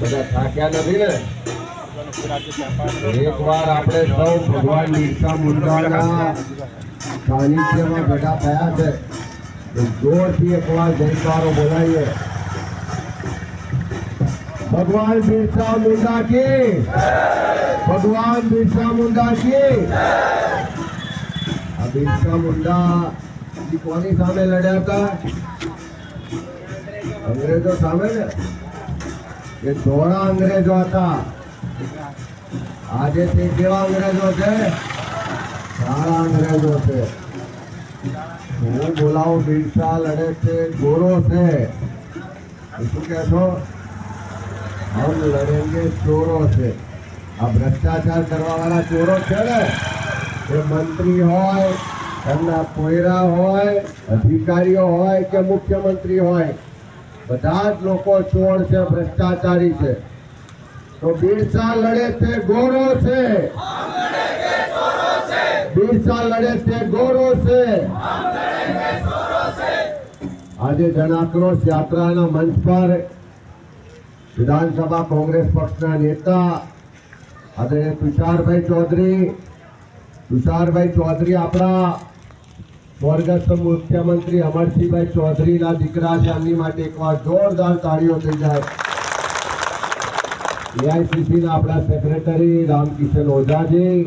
બધા થાક્યા નથી ને? એક વાર આપણે સૌ ભગવાન બિરસા મુંડાના સાનિધ્યમાં ભેગા થયા છે. જોરથી એકવાર જયકારો બોલાવીએ. ભગવાન બિરસા મુંડા કી? ભગવાન બિરસા મુંડા કી? આ બિરસા મુંડા કોની સામે લડ્યા હતા? અંગ્રેજો સામે ને? એ ધોળા અંગ્રેજો હતા. આજે તે કેવા અંગ્રેજો છે? સારા અંગ્રેજો છે. હું બોલાવું, બિરસા લડે છે, ગોરો છે. શું કહેશો હમ લડેંગે ચોરો છે. આ ભ્રષ્ટાચાર કરવા વાળા ચોરો છે ને? એ મંત્રી હોય, એમના પોયરા હોય, અધિકારીઓ હોય કે મુખ્યમંત્રી હોય. બધા જ લોકો ચોર છે, ભ્રષ્ટાચારી છે. તો બિરસા લડે તે ગોરો છે. બિરસા લડે તે ગોરો છે. આજે જન આક્રોશ યાત્રાના મંચ પર વિધાનસભા કોંગ્રેસ પક્ષના નેતા આદરણીય તુષારભાઈ ચૌધરી તુષારભાઈ ચૌધરી આપણા સ્વર્ગસ્થ મુખ્યમંત્રી અમરસિંહભાઈ ચૌધરીના દીકરા છે. એમની માટે એકવાર જોરદાર તાળીઓ થઈ જાય. એઆઈસીસીના આપણા સેક્રેટરી રામકિશન ઓઝાજી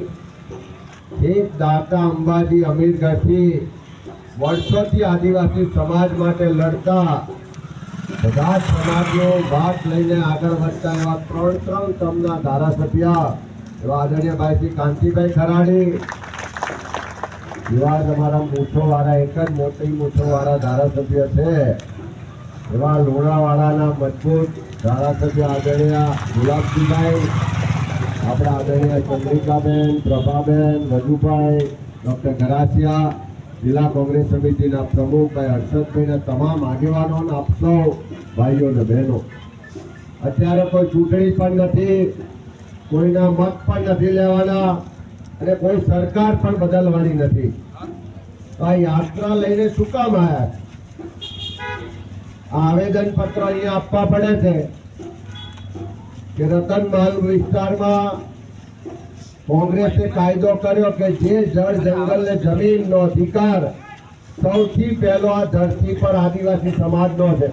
એક દાતા અંબાજી અમીરગઢથી વર્ષોથી આદિવાસી સમાજ માટે લડતા બધા સમાજનો ભાગ લઈને આગળ વધતા એવા ત્રણ ત્રણ તમના ધારાસભ્ય એવા આદરણીય ભાઈશ્રી કાંતિભાઈ ખરાડી એવા તમારા મૂછોવાળા એક જ મોટી મૂછોવાળા ધારાસભ્ય છે. એવા લુણાવાડાના મજબૂત ધારાસભ્ય આદરણીય ગુલાબજીભાઈ, આપણા આદરણીય ચંદ્રિકાબેન, પ્રભાબેન, રજુભાઈ, ડૉક્ટર ઘરાસિયા, જિલ્લા કોંગ્રેસ સમિતિના પ્રમુખ ભાઈ હર્ષદભાઈના તમામ આગેવાનો આપ સૌ ભાઈઓ અને બહેનો. અત્યારે કોઈ ચૂંટણી પણ નથી, કોઈના મત પણ નથી લેવાના. અને કોઈ સરકાર પણ બદલવાની નથી. તો આ યાત્રા લઈને શું કામ આવ્યા આવેદન પત્ર અહીંયા આપવા પડે છે કે રતન મહલ વિસ્તારમાં કોંગ્રેસે કાયદો કર્યો કે જે જળ જંગલ ને જમીનનો અધિકાર સૌથી પહેલો આ ધરતી પર આદિવાસી સમાજનો છે.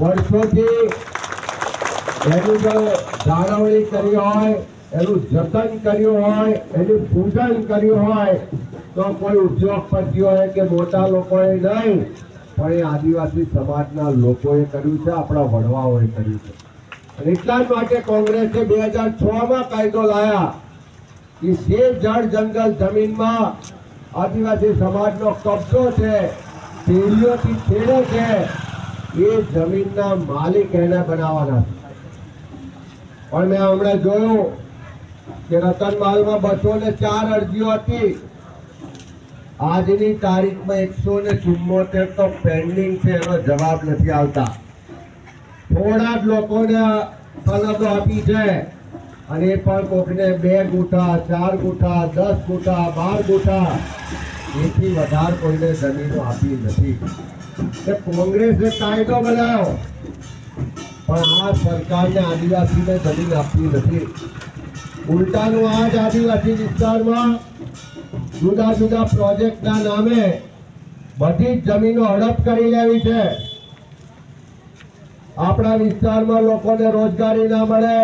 વર્ષોથી એનું જો જાળવણી કરી હોય એનું જતન કર્યું હોય, એનું પૂજન કર્યું હોય, તો કોઈ ઉદ્યોગપતિઓએ કે મોટા લોકોએ નહીં, પણ એ આદિવાસી સમાજના લોકોએ કર્યું છે, આપણા વડવાઓએ કર્યું છે. અને એટલા જ માટે કોંગ્રેસે બે હજાર છ માં કાયદો લાયા કે જે જળ જંગલ જમીનમાં આદિવાસી સમાજનો કબજો છે પેઢીઓથી છેડે છે, એ જમીનના માલિક એને બનાવવાના છે. પણ મેં હમણાં જોયું કે રતનમહાલમાં બસો ને ચાર અરજીઓ હતી. આજની તારીખમાં એકસો ને ચુમ્મોતેર તો પેન્ડિંગ છે, એનો જવાબ નથી આવતા. થોડા જ લોકોને સનદો આપી છે. અને એ પણ કોકને બે ગુઠા, ચાર ગુઠા, દસ ગુઠા, બાર ગુઠા. એથી વધારે કોઈને જમીનો આપી નથી. કે કોંગ્રેસે કાયદો બનાવ્યો. પણ આ સરકારને આદિવાસીને જમીન આપતી નથી. ઉલટાનું આ જ આદિવાસી વિસ્તારમાં જુદા જુદા પ્રોજેક્ટના નામે બધી જ જમીનો હડપ કરી લેવી છે. આપણા વિસ્તારમાં લોકોને રોજગારી ના મળે.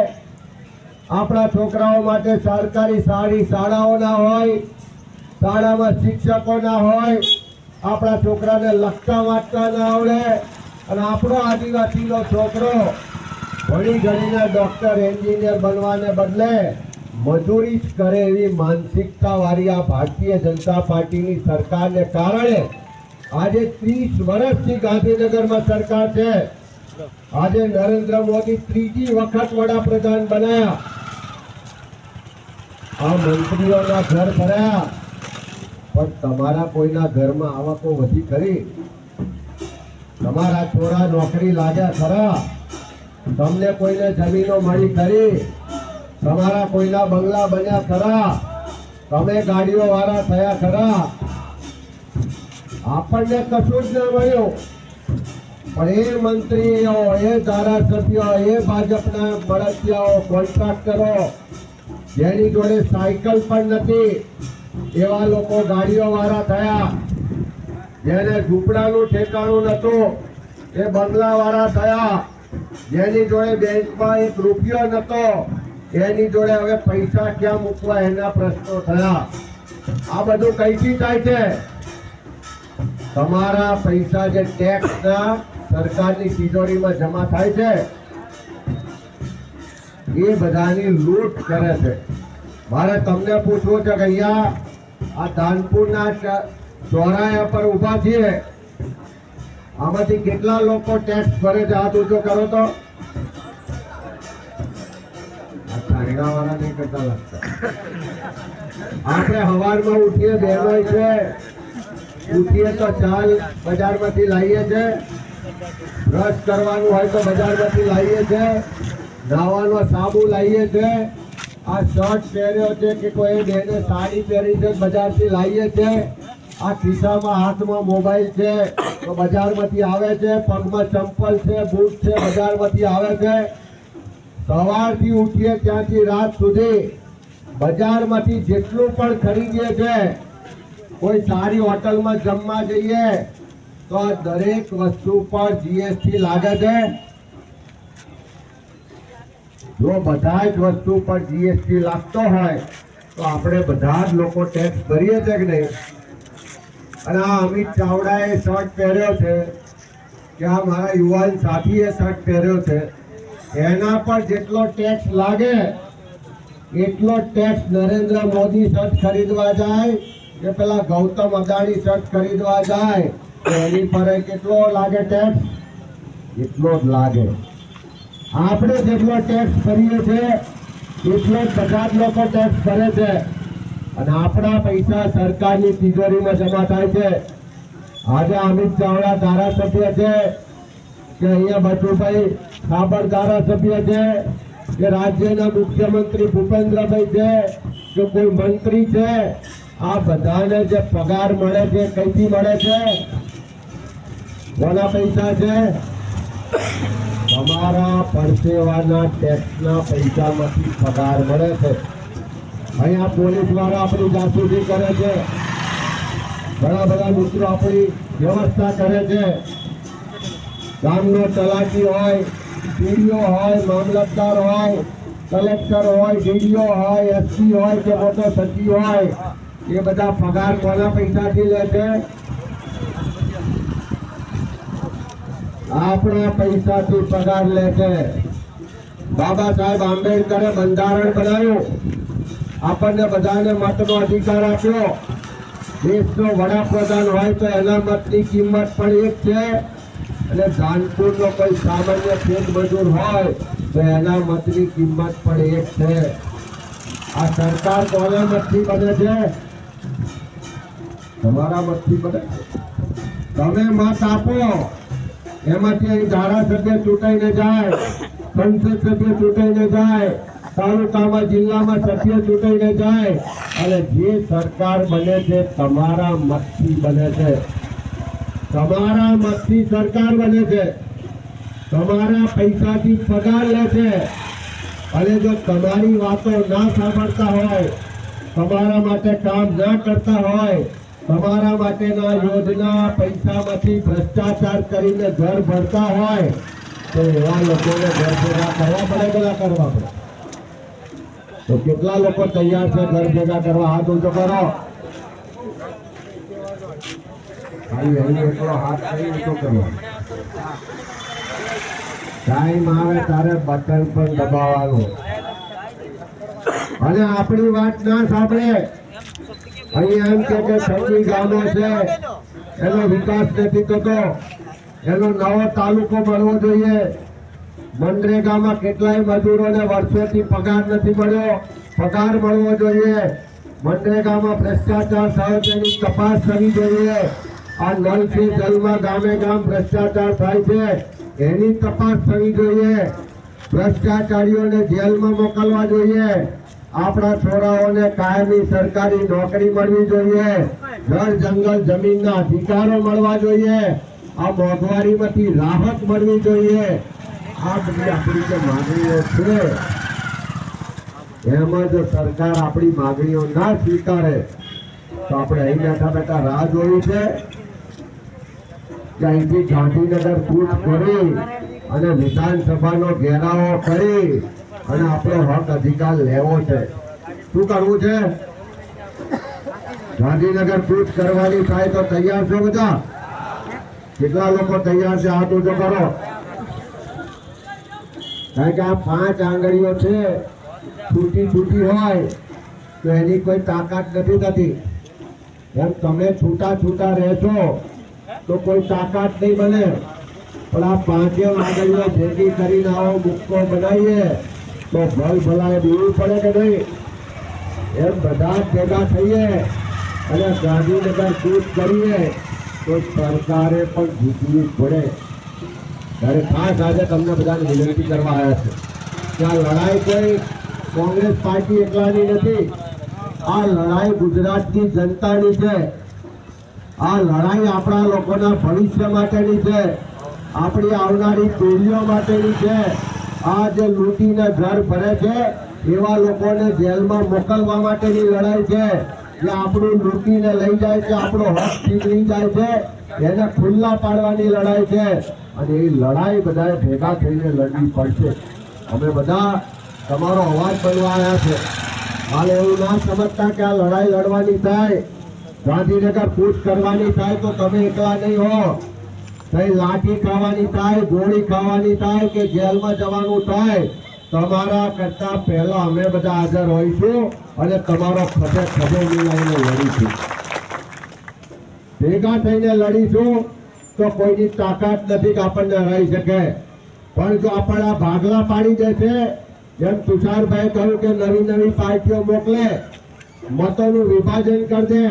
આપણા છોકરાઓ માટે સરકારી સારી શાળાઓ ના હોય, શાળામાં શિક્ષકો ના હોય, આપણા છોકરાને લખતા વાંચતા ના આવડે અને આપણો આદિવાસીનો છોકરો ભણી ગણીને ડૉક્ટર એન્જિનિયર બનવાને બદલે મજૂરી જ કરે એવી માનસિકતા વાળી આ ભારતીય જનતા પાર્ટીની સરકારને કારણે આજે ત્રીસ વર્ષથી ગાંધીનગરમાં સરકાર છે. આજે નરેન્દ્ર મોદી ત્રીજી વખત વડાપ્રધાન બનાયા. આ મંત્રીઓના ઘર ભર્યા. પણ તમારા કોઈના ઘરમાં આવકો વધી કરી? તમારા છોરા નોકરી લાગ્યા ખરા? તમને કોઈને જમીનો મળી ખરી? તમારા કોઈના બંગલા બન્યા ખરા? તમે ગાડીઓ વાળા થયા ખરા? આપણને કશું જ ન મળ્યું. પણ એ મંત્રીઓ, એ ધારાસભ્યો, એ ભાજપના મળતિયાઓ કોન્ટ્રાક્ટરો જેની જોડે સાયકલ પણ નથી. એવા લોકો ગાડીઓ વાળા થયા. જેને ઝૂંપડાનું ઠેકાણું નતું એ બંગલા વાળા થયા. જેની જોડે બેંકમાં એક રૂપિયો નતો એની જોડે હવે પૈસા ક્યાં મૂકવા એના પ્રશ્નો થયા. આ બધું કઈથી થાય છે? તમારા પૈસા જે ટેક્સના સરકારની તિજોરીમાં જમા થાય છે, એ બધાની લૂંટ કરે છે. મારે તમને પૂછવું છે કે અહીંયા આ દાનપુરના ચોરાયા પર ઊભા છીએ. આમાંથી કેટલા લોકો ટેક્સ ભરે છે? હાથ ઊંચો કરો તો. ચાઇનાવાળા નહીં કરતા હવારમાં ઉઠીએ બહેનો છે. ઉઠીએ તો ચાલ બજારમાંથી લાવીએ છે. બ્રશ કરવાનું હોય તો બજારમાંથી લાવીએ છે. નાવાનો સાબુ લાવીએ છે. આ શર્ટ પહેર્યો છે કે કોઈ બેને સાડી પહેરી છે, બજારથી લાવીએ છે. આ ખિસ્સામાં હાથમાં મોબાઈલ છે, તો બજારમાંથી આવે છે. પગમાં ચંપલ છે, બૂટ છે, બજારમાંથી આવે છે. સવારથી ઉઠીએ ત્યાંથી રાત સુધી બજારમાંથી જેટલું પણ ખરીદીએ છે, કોઈ સારી હોટલમાં જમવા જઈએ તો દરેક વસ્તુ પર જીએસટી લાગે છે. જો બધા જ વસ્તુ પર જીએસટી લાગતો હોય, તો આપણે બધા જ લોકો ટેક્સ ભરીએ છે કે નહીં? અને આ અમિત ચાવડાએ શર્ટ પહેર્યો છે. કે આ મારા યુવાન સાથીએ શર્ટ પહેર્યો છે. એના પર જેટલો ટેક્સ લાગે, એટલો ટેક્સ નરેન્દ્ર મોદી શર્ટ ખરીદવા જાય કે પેલા ગૌતમ અદાણી શર્ટ ખરીદવા જાય એની પર કેટલો લાગે ટેક્સ એટલો જ લાગે. આપણે જેટલો ટેક્સ કરીએ છીએ એટલો જ બધા જ લોકો ટેક્સ કરે છે. અને આપણા પૈસા સરકારની તિજોરીમાં જમા થાય છે. આજે અમિત ચાવડા ધારાસભ્ય છે કે અહીંયા બચુભાઈ ખાબડ ધારાસભ્ય છે, કે રાજ્યના મુખ્યમંત્રી ભૂપેન્દ્રભાઈ છે, કે કોઈ મંત્રી છે, આ બધાને જે પગાર મળે છે, કઈથી મળે છે? કોના પૈસા છે? તમારા પરસેવાના ટેક્સના પૈસામાંથી પગાર મળે છે. અહીંયા પોલીસવાળા આપણી જાસૂસી કરે છે. ઘણા બધા મિત્રો આપણી વ્યવસ્થા કરે છે. ગામનો તલાટી હોય, પીડીઓ હોય, મામલતદાર હોય, કલેક્ટર હોય, ડીડીઓ હોય, એસપી હોય કે મોટો સચિવ હોય, એ બધા પગાર કોના પૈસાથી લે છે? આપણા પૈસાથી પગાર લે છે. બાબા સાહેબ આંબેડકરે બંધારણ બનાવ્યું. આપણને બધાને મતનો અધિકાર આપ્યો. દેશનો વડાપ્રધાન હોય તો એના મતની કિંમત પણ એક છે. અને કાનપુરનો કોઈ સામાન્ય ખેત મજૂર હોય તો એના મતની કિંમત પણ એક છે. આ સરકાર કોના મતથી બને છે? તમારા મતથી બને તમે મત આપો. એમાંથી અહીં ધારાસભ્ય ચૂંટાઈને જાય સંસદ સભ્ય ચૂંટાઈને જાય, તાલુકામાં, જિલ્લામાં સભ્ય ચૂંટાઈને જાય. અને જે સરકાર બને છે, તમારા મતથી બને છે. તમારા મતથી સરકાર બને છે. તમારા પૈસાથી પગાર લે છે. અને જો તમારી વાતો ના સાંભળતા હોય, તમારા માટે કામ ના કરતા હોય, તમારા માટેના યોજના પૈસામાંથી ભ્રષ્ટાચાર કરીને ઘર ભરતા હોય, તો એવા લોકોને ઘર ભેગા કરવા પડે બધા કરવા પડે? તો કેટલા લોકો તૈયાર છે ઘર ભેગા કરવા? હાથ ઊંચો કરો. ખાલી વહેલો એકલો હાથ કરી ઊંચો કરવાનો? ટાઈમ આવે તારે બટન પણ દબાવવાનું અને આપણી વાત ના સાંભળે. અહીંયા એમ કે ઠંડી ગામો છે. એનો વિકાસ નથી થતો. એનો નવો તાલુકો મળવો જોઈએ. મનરેગામાં કેટલાય મજૂરોને વર્ષોથી પગાર નથી મળ્યો. પગાર મળવો જોઈએ. મનરેગામાં ભ્રષ્ટાચાર તેની તપાસ કરવી જોઈએ. આ નલથી જલમાં ગામે ગામ ભ્રષ્ટાચાર થાય છે. એની તપાસ થવી જોઈએ. ભ્રષ્ટાચારીઓને જેલમાં મોકલવા જોઈએ. આપણા છોરાઓને કાયમી સરકારી નોકરી મળવી જોઈએ. ઘર, જંગલ, જમીનના અધિકારો મળવા જોઈએ. આ મોંઘવારીમાંથી રાહત મળવી જોઈએ. આ બધી આપણી જે માગણીઓ છે, એમાં જો સરકાર આપણી માંગણીઓ ના સ્વીકારે, તો આપણે અહીં બેઠા બેઠા રાહ જોવી છે. અહીંથી ગાંધીનગર કૂચ કરી અને વિધાનસભાનો ઘેરાવો કરી અને આપણો હક અધિકાર લેવો છે. શું કરવું છે? ગાંધીનગર કૂચ કરવાની થાય તો તૈયાર છો બધા? કેટલા લોકો તૈયાર છે? હાથ ઊંચો કરો. કારણ કે આ પાંચ આંગળીઓ છે છૂટી છૂટી હોય તો એની કોઈ તાકાત નથી થતી. એમ તમે છૂટા છૂટા રહેશો તો કોઈ તાકાત નહીં બને. પણ આ પાંચે આંગળીઓ ભેગી કરીને આવો મુક્કો બનાવીએ, તો ભલ ભલાએ બીવું પડે કે નહીં? એમ બધા ભેગા થઈએ અને ગાંધીનગર કૂચ કરીએ, તો સરકારે પણ જીતવી પડે. ત્યારે ખાસ આજે તમને બધાને વિનંતી કરવા આવ્યા છે આ લડાઈ કોઈ કોંગ્રેસ પાર્ટી એકલાની નથી. આ લડાઈ ગુજરાતની જનતાની છે. આ લડાઈ આપણા લોકોના ભવિષ્ય માટેની છે. આપણી આવનારી પેઢીઓ માટેની છે. આ જે લૂંટીને ઘર ભરે છે, એવા લોકોને જેલમાં મોકલવા માટેની લડાઈ છે. જે આપણું લૂંટીને લઈ જાય છે, આપણો હક છીનવી જાય છે, એને ખુલ્લા પાડવાની લડાઈ છે. અને એ લડાઈ બધાએ ભેગા થઈને લડવી પડશે. અમે બધા તમારો અવાજ બનવા આવ્યા છે. હાલ એવું ના સમજતા કે આ લડાઈ લડવાની થાય. ગાંધીનગર કૂચ કરવાની થાય તો તમે એકલા નહીં હો. કઈ લાઠી ખાવાની થાય, ગોળી ખાવાની થાય કે જેલમાં જવાનું થાય, તમારા કરતા પહેલા અમે બધા હાજર હોઈશું અને તમારો ખભે ખભે મિલાઈને લડીશું. ભેગા થઈને લડીશું તો કોઈની તાકાત નથી કે આપણને રહી શકે. પણ જો આપણા ભાગલા પાડી દે છે જેમ તુષારભાઈ કહ્યું કે નવી નવી પાર્ટીઓ મોકલે, મતોનું વિભાજન કરી દે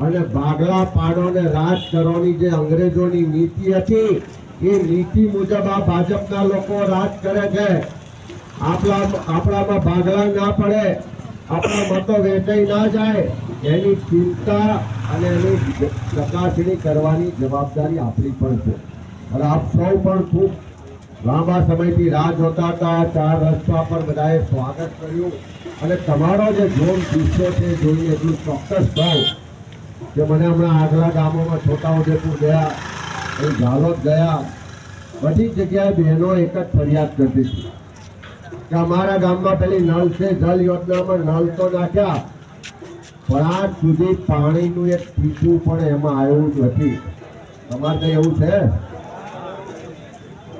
અને ભાગલા પાડો ને રાજ કરવાની જે અંગ્રેજોની નીતિ હતી, એ નીતિ મુજબ આ ભાજપના લોકો રાજ કરે છે. આપણા આપણામાં ભાગલા ના પડે, આપણા મતો વેચાઈ ના જાય, એની ચિંતા અને એની ચકાસણી કરવાની જવાબદારી આપણી પણ છે. અને આપ સૌ પણ ખૂબ લાંબા સમયથી રાહ જોતા હતા ચાર રસ્તા પર બધાએ સ્વાગત કર્યું. અને તમારો જે જોમ જુસ્સો છે જોઈને એટલું ચોક્કસ કહું કે મને હમણાં આગલા ગામોમાં છોટાઉદેપુર ગયા એ ઝાલોદ ગયા બધી જગ્યાએ બહેનો એક જ ફરિયાદ કરતી હતી કે અમારા ગામમાં પેલી નળ છે જલ યોજનામાં નળ તો નાખ્યા પણ આજ સુધી પાણીનું એક ટીપું પણ એમાં આવ્યું જ નથી. તમારે તો એવું છે?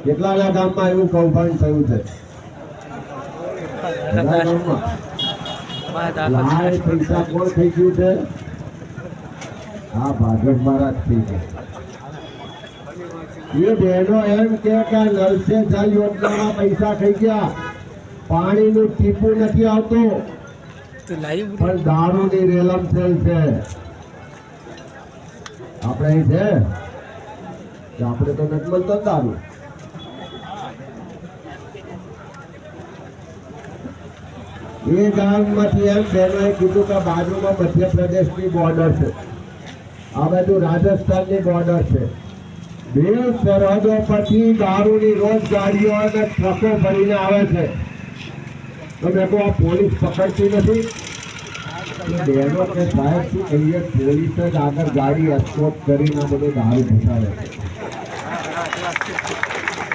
કેટલાના ગામમાં એવું કૌભાંડ થયું છે? લાય પૈસા કોણ થઈ ગયું છે? આ ભાજપ મારા જ થઈ ગયા. એ બહેનો એમ કે નલ સે જલ યોજનામાં પૈસા થઈ ગયા. પાણીનું ટીપું નથી આવતું. પણ દારૂની રેલમ સેલ છે. આપણે અહીં છે? આપણે તો નથી મળતો દારૂ. એ ગામમાંથી એમ બહેનોએ કીધું કે બાજુમાં મધ્યપ્રદેશની બોર્ડર છે. આ બધું રાજસ્થાનની બોર્ડર છે. બે સરહદો પરથી દારૂની રોજ ગાડીઓ અને ટ્રકો ભરીને આવે છે. તો કહો આ પોલીસ પકડતી નથી? બહેનો કે સાહેબ શું કહીએ? પોલીસ જ આગળ ગાડી એસ્કોપ કરીને બધું દારૂ ઘટાડે છે.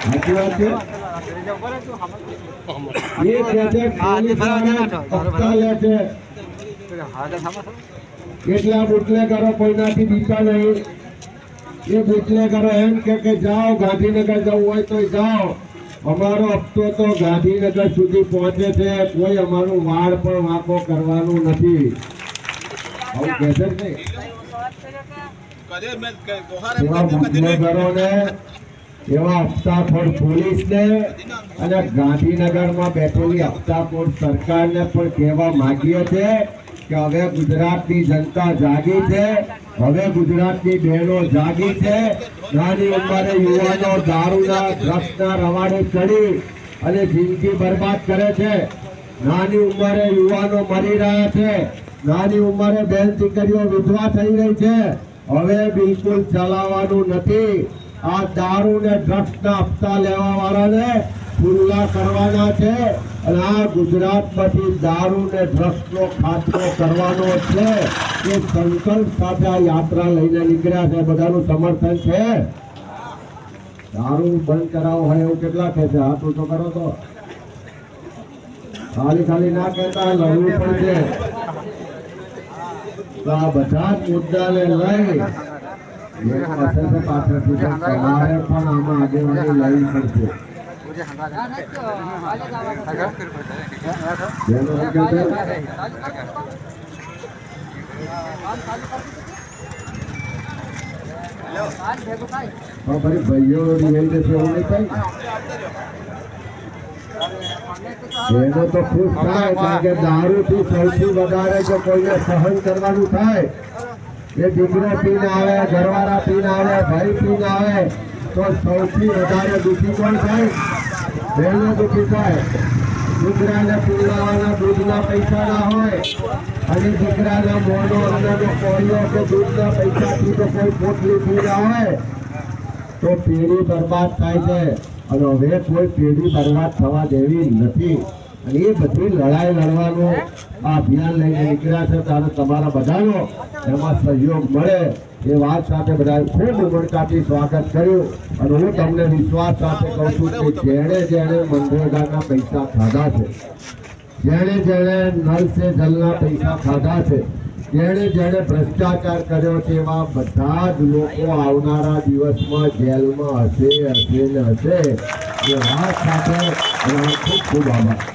સાચી વાત છે? એ કહે છે પોલીસ પક્કા લે છે. કેટલા બુટલેગરો કોઈનાથી બીતા નહીં. એ બુટલેગરો એમ કે જાઓ ગાંધીનગર જવું હોય તો જાઓ. અમારો હપ્તો તો ગાંધીનગર સુધી પહોંચે છે. કોઈ અમારું વાળ પણ વાંકો કરવાનું નથી. આવું કહે છે નહીં? એવા બુટલેગરોને એવા હપ્તાખોર પોલીસને અને ગાંધીનગરમાં બેઠેલી હપ્તાખોર સરકારને પણ કહેવા માંગીએ છે. કે હવે ગુજરાતની જનતા જાગી છે, હવે ગુજરાતની બહેનો જાગી છે. નાની ઉંમરે યુવાનો દારૂના ડ્રગ્સના રવાડે ચડી અને જિંદગી બરબાદ કરે છે. નાની ઉંમરે યુવાનો મરી રહ્યા છે. નાની ઉંમરે બેન દીકરીઓ વિધવા થઈ રહી છે. હવે બિલકુલ ચલાવવાનું નથી. આ દારૂ ને ડ્રગ્સના હપ્તા લેવા વાળાને ખુલ્લા કરવાના છે. અને આ ગુજરાતમાંથી દારૂ ને ડ્રગ્સનો ખાતરો કરવાનો છે એ સંકલ્પ સાથે આ યાત્રા લઈને નીકળ્યા છે? બધાનું સમર્થન છે? દારૂ બંધ કરાવો હોય એવું કેટલા કહે છે? હાથ ઊંચો કરો તો. ખાલી ખાલી ના કહેતા, લડવું પડશે. તો આ બધા જ મુદ્દાને લઈ પાછળથી પણ આમાં આગેવાની લેવી પડશે. જેનો સંકેત છે, તો ફરી ભાઈઓ રિહાઈ જશે એવું નહીં થાય એનો તો ખુશ થાય કારણ કે દારૂથી સૌથી વધારે જો કોઈને સહન કરવાનું થાય એ દીકરો પીને આવે ઘરવાળા પીને આવે ભાઈ પીને આવે તો સૌથી વધારે દુઃખી કોણ થાય બહેનો દુઃખી થાય દીકરાને પીવડાવવાના દૂધના પૈસા ના હોય અને દીકરાના મોડો અંદરનો કોળીઓ કે દૂધના પૈસાથી તો કોઈ પોટલી પીના હોય, તો પેઢી બરબાદ થાય છે. અને હવે કોઈ પેઢી બરબાદ થવા દેવી નથી. એ બધી લડાઈ લડવાનું આ અભિયાન લઈને નીકળ્યા છે ત્યારે તમારા બધાનો એમાં સહયોગ મળે એ વાત સાથે બધા ખૂબ ઉમળકાથી સ્વાગત કર્યું. અને હું તમને વિશ્વાસ સાથે કહું છું કે જેણે જેણે મનરેગાના પૈસા ખાધા છે, જેણે જેણે નળ સે જલના પૈસા ખાધા છે, જેણે જેણે ભ્રષ્ટાચાર કર્યો છે, એવા બધા જ લોકો આવનારા દિવસમાં જેલમાં હશે હશે ને હશે. એ વાત સાથે ખૂબ ખૂબ આભાર.